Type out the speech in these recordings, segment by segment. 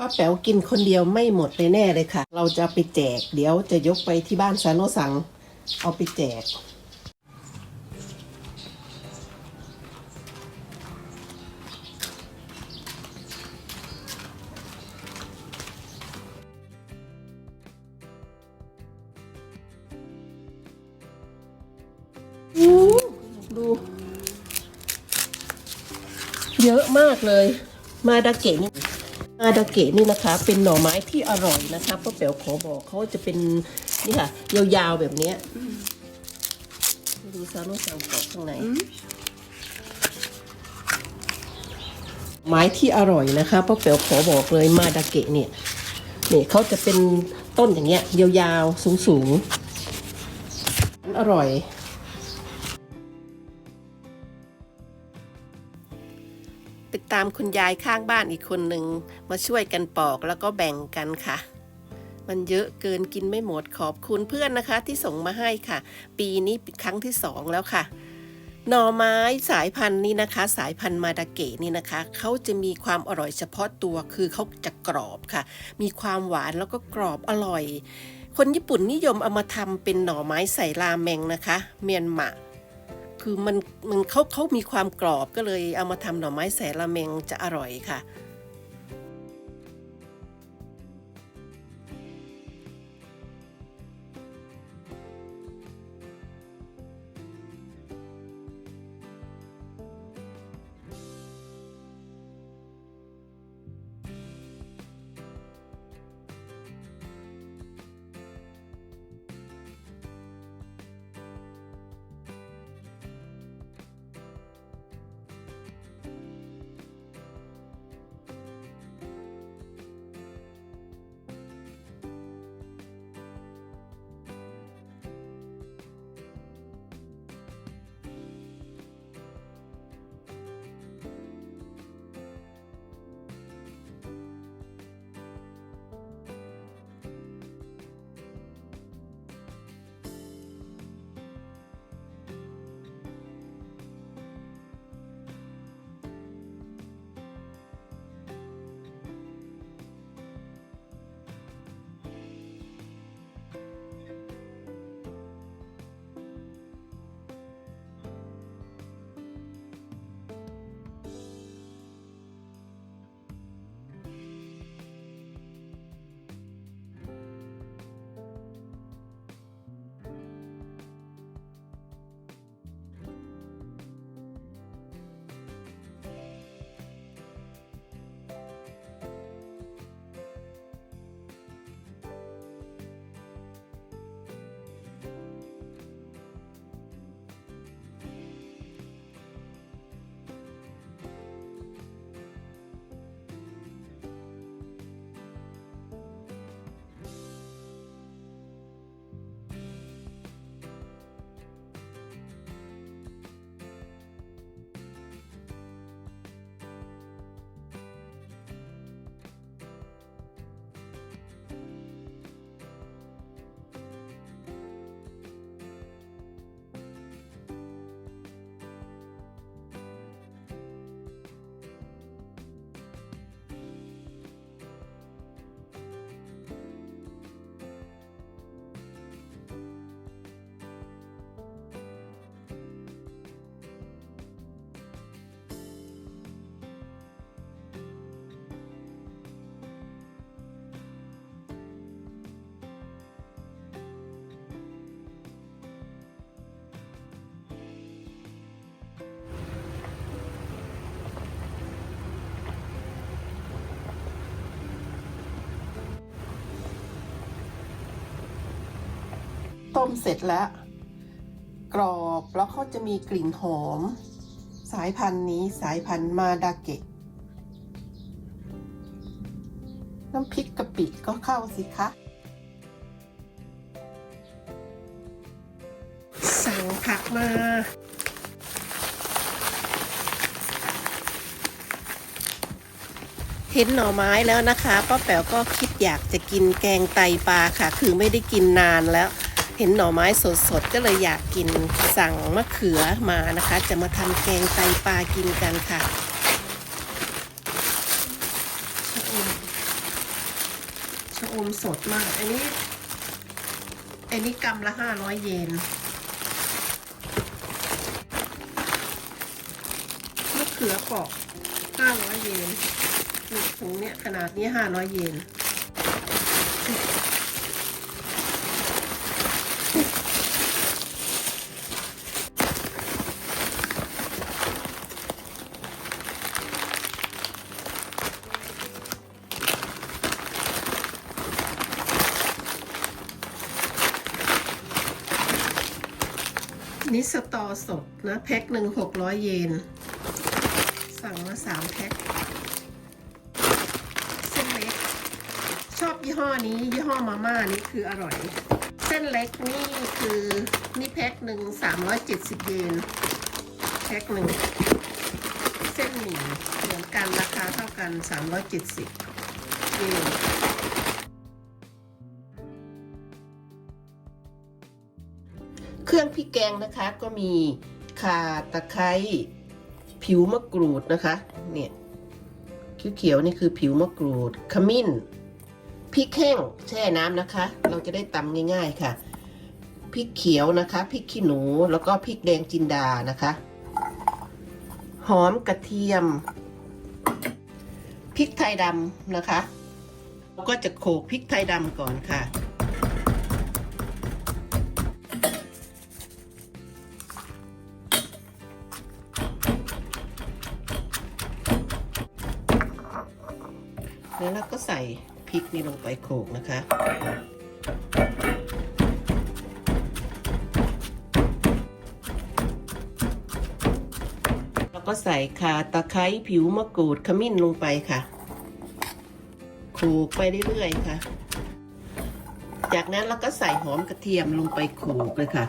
ป้าแป๋วกินคนเดียวไม่หมดแน่เลยค่ะ เราจะไปแจก เดี๋ยวจะยกไปที่บ้านซาโนสัง เอาไปแจก ดู เยอะมากเลย มาดาเกะนี่ มาดาเกะนี่นะคะเป็นหน่อไม้ที่อร่อยนะคะป้าแป๋วขอบอกเขาจะเป็นนี่ค่ะยาวๆแบบเนี้ยดูซาโนซังกรอบข้างในไม้ที่อร่อยนะคะป้าแป๋วขอบอกเลยมาดาเกะเนี่ยเนี่ยเขาจะเป็นต้นอย่างเงี้ยยาวๆสูงๆอร่อย ตามคุณยายข้างบ้านอีกคนหนึ่งมาช่วยกันปอกแล้วก็แบ่งกันค่ะ มันเยอะเกินกินไม่หมดขอบคุณเพื่อนนะคะ ที่ส่งมาให้ค่ะ ปีนี้ครั้งที่สองแล้วค่ะหน่อไม้สายพันธุ์นี้นะคะ สายพันธุ์มาดาเกะนี่นะคะเขาจะมีความอร่อยเฉพาะตัวคือเขาจะกรอบค่ะ มีความหวานแล้วก็กรอบอร่อย คนญี่ปุ่นนิยมเอามาทำเป็นหน่อไม้ใส่ราเมงนะคะ เมียนมา คือมันมันเขาเขามีความกรอบก็เลยเอามาทำหน่อไม้แสละเมงจะอร่อยค่ะ ต้มเสร็จแล้ว กรอบแล้วเขาจะมีกลิ่นหอม สายพันธุ์นี้สายพันธุ์มาดาเกะ น้ำพริกกะปิก็เข้าสิคะสั่งผักมาเห็นหน่อไม้แล้วนะคะป้าแป๋วก็คิดอยากจะกินแกงไตปลาค่ะ คือไม่ได้กินนานแล้ว เห็นหน่อไม้สดๆ ก็เลยอยากกินสั่งมะเขือมานะคะ จะมาทำแกงไตปลากินกันค่ะชะอมสดมาก อันนี้ อันนี้กำละห้าร้อยเยนมะเขือปอกห้าร้อยเยนถุงเนี้ยขนาดนี้ห้าร้อยเยน นี่สตอสดนะแพ็คหนึ่งหกร้อยเยน สั่งมาสามแพ็คเส้นเล็ก ชอบยี่ห้อนี้ยี่ห้อมาม่านี่คืออร่อย เส้นเล็กนี่คือนี่แพ็คหนึ่งสามร้อยเจ็ดสิบเยน แพ็คหนึ่งเส้นหมี่เหมือนกันราคาเท่ากันสามร้อยเจ็ดสิบเยน เครื่องพริกแกงนะคะก็มีข่าตะไคร้ผิวมะกรูดนะคะ เนี่ยเขียวๆนี่คือผิวมะกรูดขมิ้นพริกแห้งแช่น้ำนะคะ เราจะได้ตำง่าย ๆค่ะพริกเขียวนะคะพริกขี้หนูแล้วก็พริกแดงจินดานะคะ หอมกระเทียมพริกไทยดำนะคะ ก็จะโขลกพริกไทยดำก่อนค่ะ แล้วเราก็ใส่พริกนี่ลงไปโขลกนะคะแล้วก็ใส่ข่าตะไคร้ผิวมะกรูดขมิ้นลงไปค่ะโขลกไปเรื่อยๆค่ะ จากนั้นเราก็ใส่หอมกระเทียมลงไปโขลกเลยค่ะ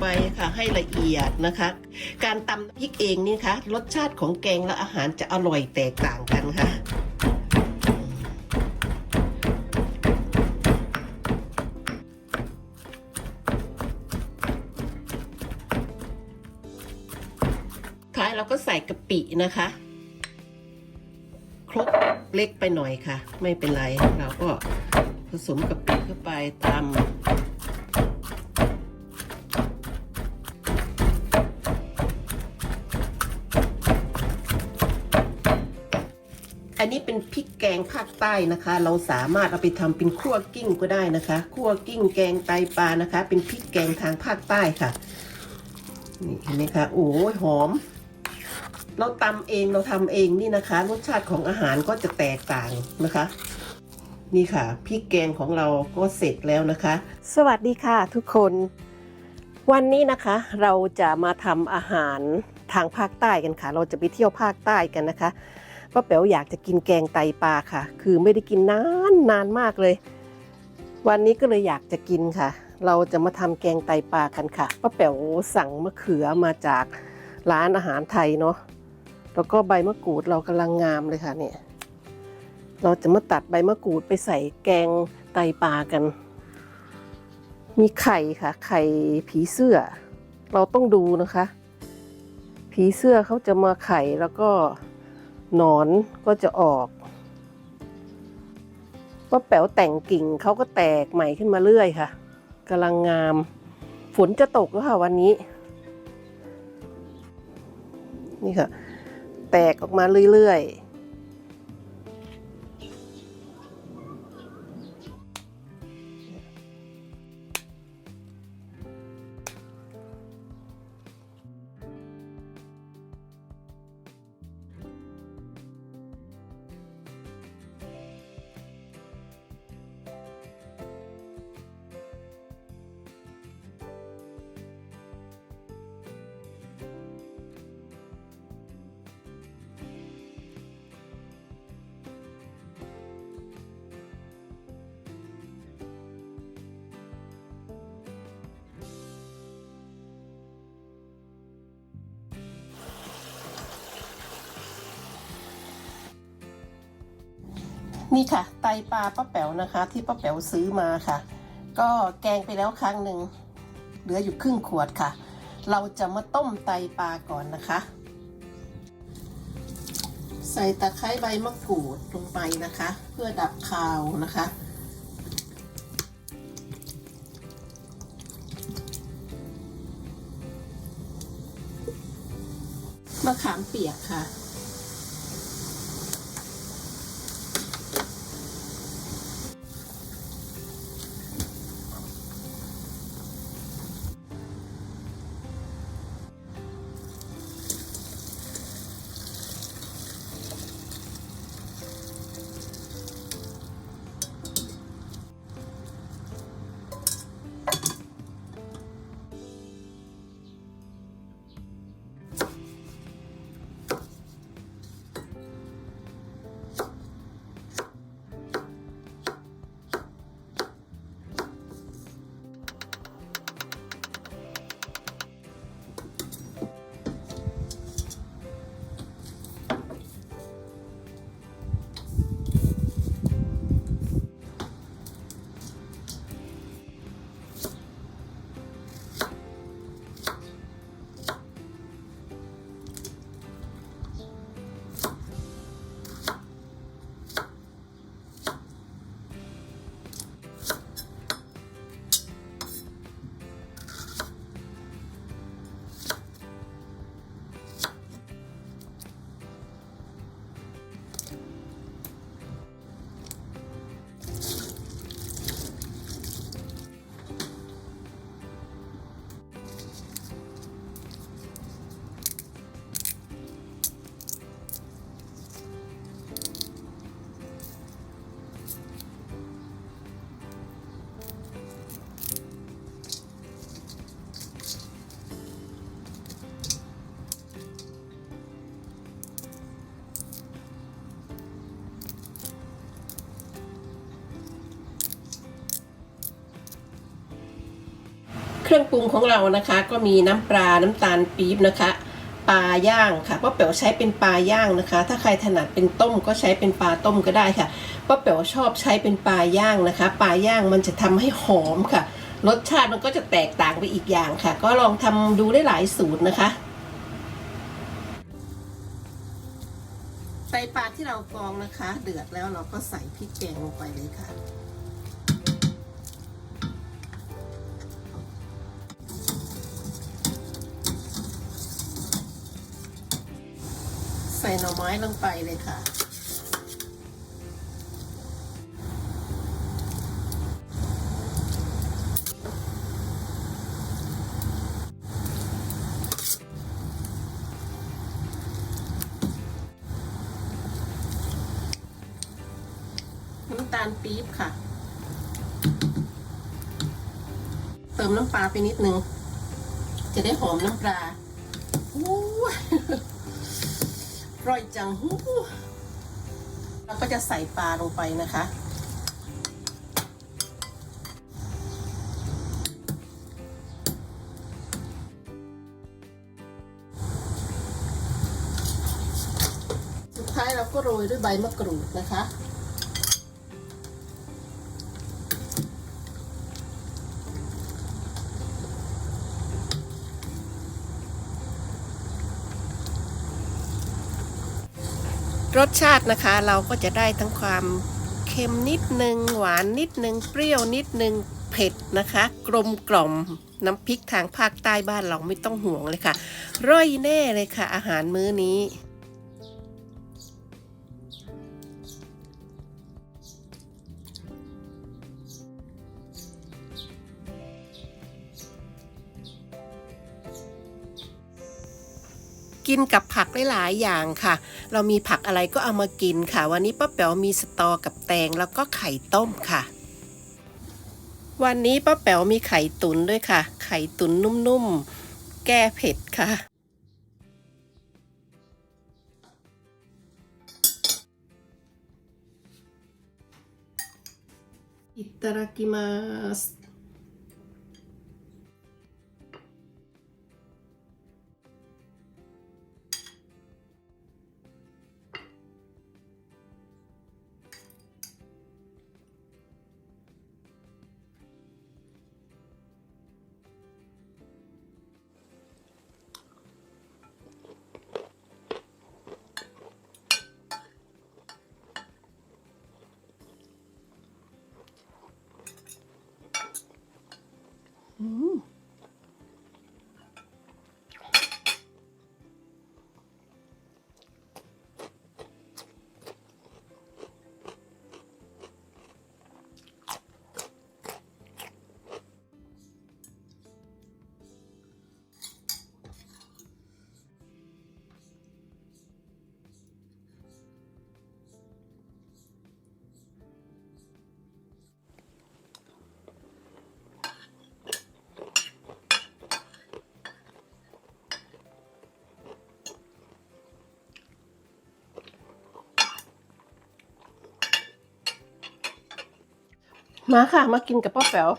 ไปค่ะให้ละเอียดนะคะ การตำพริกเองนี่คะรสชาติของแกงและอาหารจะอร่อยแตกต่างกันค่ะท้ายเราก็ใส่กะปินะคะ ครกเล็กไปหน่อยค่ะ ไม่เป็นไรเราก็ผสมกะปิเข้าไปตำ แกงภาคใต้นะคะ เราสามารถเอาไปทำเป็นคั่วกิ้งก็ได้นะคะคั่วกิ้งแกงไตปลานะคะ เป็นพริกแกงทางภาคใต้ค่ะนี่เห็นไหมคะโอ้ยหอม เราตำเองเราทำเองนี่นะคะ รสชาติของอาหารก็จะแตกต่างนะคะนี่ค่ะพริกแกงของเราก็เสร็จแล้วนะคะ สวัสดีค่ะทุกคน วันนี้นะคะเราจะมาทำอาหารทางภาคใต้กันค่ะ เราจะไปเที่ยวภาคใต้กันนะคะ ป้าแป๋วอยากจะกินแกงไตปลาค่ะ คือไม่ได้กินนานนานมากเลย วันนี้ก็เลยอยากจะกินค่ะ เราจะมาทำแกงไตปลากันค่ะป้าแป๋วสั่งมะเขือมาจากร้านอาหารไทยเนาะแล้วก็ใบมะกรูดเรากำลังงามเลยค่ะเนี่ยเราจะมาตัดใบมะกรูดไปใส่แกงไตปลากัน มีไข่ค่ะ ไข่ผีเสื้อ เราต้องดูนะคะ ผีเสื้อเขาจะมาไข่แล้วก็ หนอนก็จะออกว่าแป๋วแต่งกิ่งเขาก็แตกใหม่ขึ้นมาเรื่อยค่ะกำลังงาม ฝนจะตกแล้วค่ะวันนี้ นี่ค่ะ แตกออกมาเรื่อยๆ นี่ค่ะ ไตปลาป้าแป๋วนะคะ ที่ป้าแป๋วซื้อมาค่ะ ก็แกงไปแล้วครั้งหนึ่งเหลืออยู่ครึ่งขวดค่ะ เราจะมาต้มไตปลาก่อนนะคะ ใส่ตะไคร้ใบมะกรูดลงไปนะคะ เพื่อดับคาวนะคะมะขามเปียกค่ะ รื่องปรุงของเรานะคะ ก็มีน้ำปลา น้ำตาลปี๊บนะคะปลาย่างค่ะป้าเป๋วใช้เป็นปลาย่างนะคะ ถ้าใครถนัดเป็นต้มก็ใช้เป็นปลาต้มก็ได้ค่ะป้าเป๋วชอบใช้เป็นปลาย่างนะคะปลาย่างมันจะทำให้หอมค่ะ รสชาติมันก็จะแตกต่างไปอีกอย่างค่ะ ก็ลองทำดูได้หลายสูตรนะคะใส่ปลาที่เรากรองนะคะ เดือดแล้วเราก็ใส่พริกแกงลงไปเลยค่ะ ใส่หน่อไม้ลงไปเลยค่ะ น้ำตาลปี๊บค่ะ เติมน้ำปลาไปนิดนึง จะได้หอมน้ำปลาอู้ย อ ร่อยจังเราก็จะใส่ปลาลงไปนะคะ สุดท้ายเราก็โรยด้วยใบมะกรูดนะคะ รสชาตินะคะเราก็จะได้ทั้งความเค็มนิดนึง หวานนิดนึง เปรี้ยวนิดนึงเผ็ดนะคะ กลมกล่อมน้ำพริกทางภาคใต้บ้านเราไม่ต้องห่วงเลยค่ะ ร่อยแน่เลยค่ะ อาหารมื้อนี้ กินกับผักหลายๆอย่างค่ะ เรามีผักอะไรก็เอามากินค่ะ วันนี้ป้าแป๋วมีสตอกับแตงแล้วก็ไข่ต้มค่ะ วันนี้ป้าแป๋วมีไข่ตุ๋นด้วยค่ะ ไข่ตุ๋นนุ่มๆ แก้เผ็ดค่ะ いただきます。 มาค่ะ มากินกับป้าแป๋ว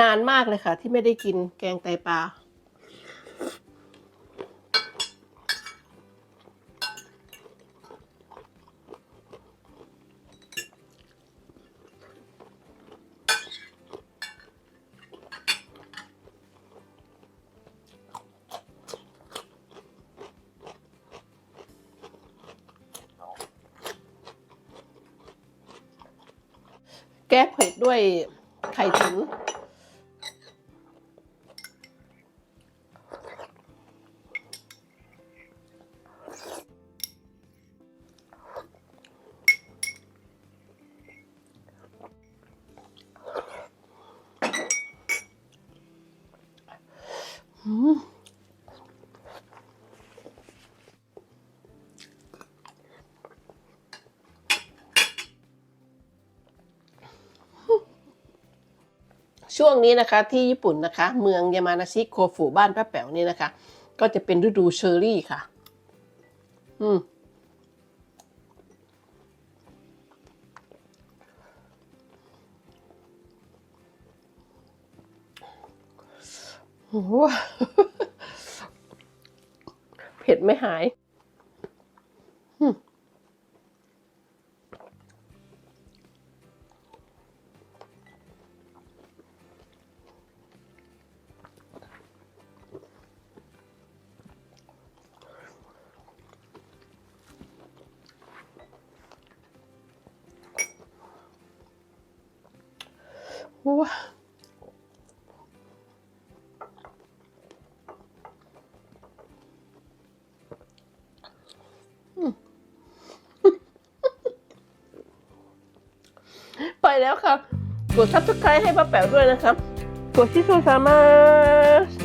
นานมากเลยค่ะ ที่ไม่ได้กินแกงไตปลา แก้เผ็ดด้วยไข่ตุ๋น ช่วงนี้นะคะที่ญี่ปุ่นนะคะ เมืองยามานาชิโคฟุบ้านป้าแป๋วนี่นะคะ ก็จะเป็นฤดูเชอร์รี่ค่ะ อืม ไปแล้วค่ะ กด subscribe ให้ป้าแป๋วด้วยนะครับ กดที่โซซามาส